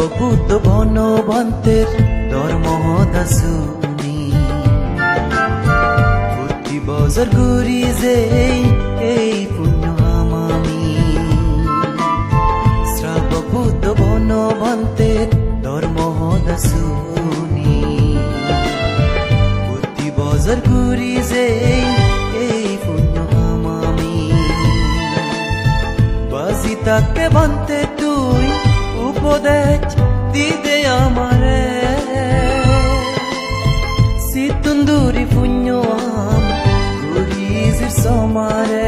বুদ্ধ বনবন্তের ধর্ম দাসুনি প্রতি বছর ঘুরি যে এই পুণ্য আমামি শ্রাব বুদ্ধ বনবন্তের ধর্ম দাসুনি প্রতি বছর ঘুরি যে এই পুণ্য আমামি বাজি তাকে বানতে তুই উপদেশ দিদে আমারে। সিতুন্দুরি পুণ্য আম গুরিজির সমারে। সিতুন্দুরি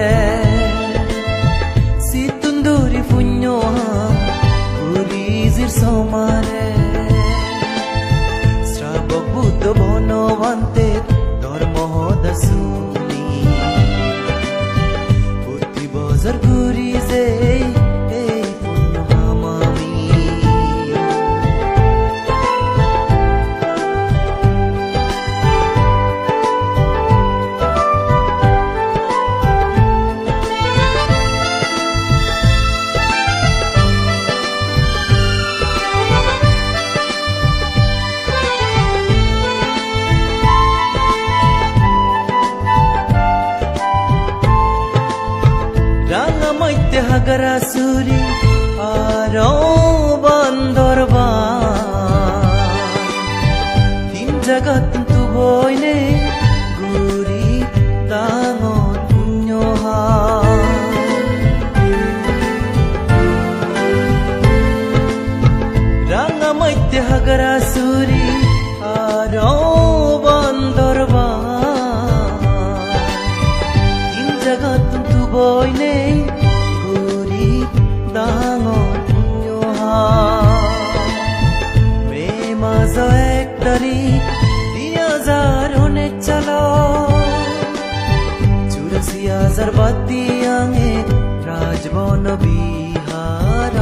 রাঙামাইতে হাগারা সুরি আর বান্দরবা তিন জায়গা কিন্তু বইনে গুরি ডাঙর পুণ্য রাঙামাইতে হাগারা আঙে রাজবন বিহার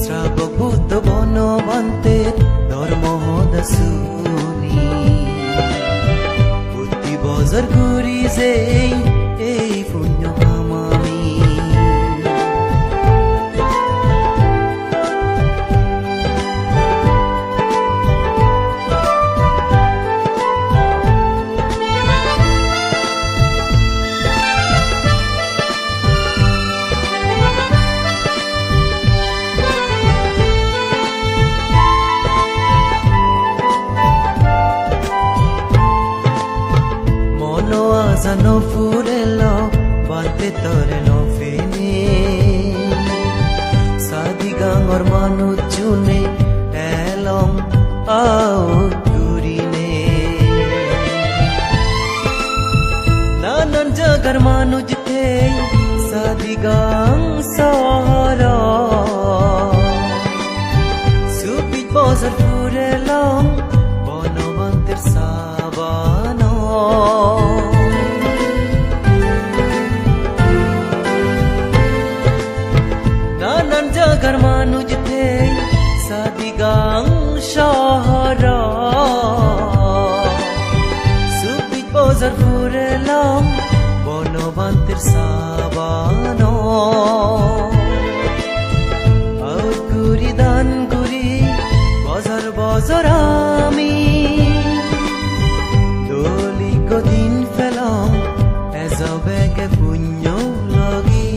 শ্রাবক বুদ্ধ বনবন্তে ধর্ম দাসুনি বুদ্ধি বজর ঘুরি যে আজানো ফুরেল বাতে তরে ফেনে সাদি গাঙর মানুষ চুনে এলম আও সাবানো আর গুরি দান গুরি বছর বছর আমি দলি কদিন ফেলাম এজবেগে পুণ্য লগি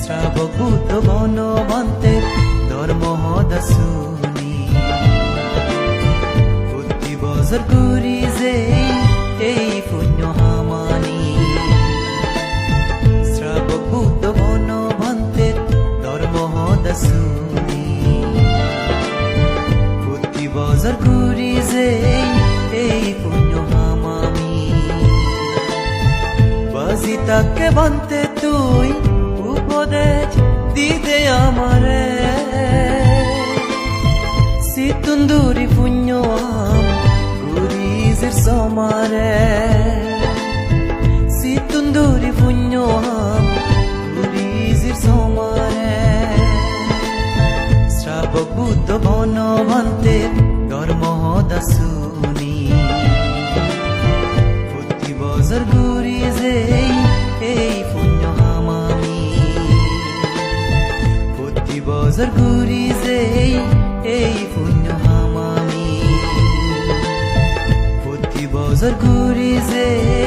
শ্রাবক বুদ্ধ বনবন্তের ধর্ম দাসুনি প্রতি বছর ঘুরি বছর ঘুরি যে এই পুণ্য হামামি বাজি তাকে বানতে তুই উপদেশ দিদে আমারে। সিতুন্দুরি পুণ্য আম গুরিজের সমারে। সিতুন্দুরি পুণ্য আম গুরিজের সমারে। শ্রাবক বুদ্ধ বনবন্তের ধর্ম দাসুনি প্রতি বছর যে এই পুণ্য হামামি। বছর ঘুরি যে এই পুণ্য হামামি। প্রতি বছর ঘুরি যে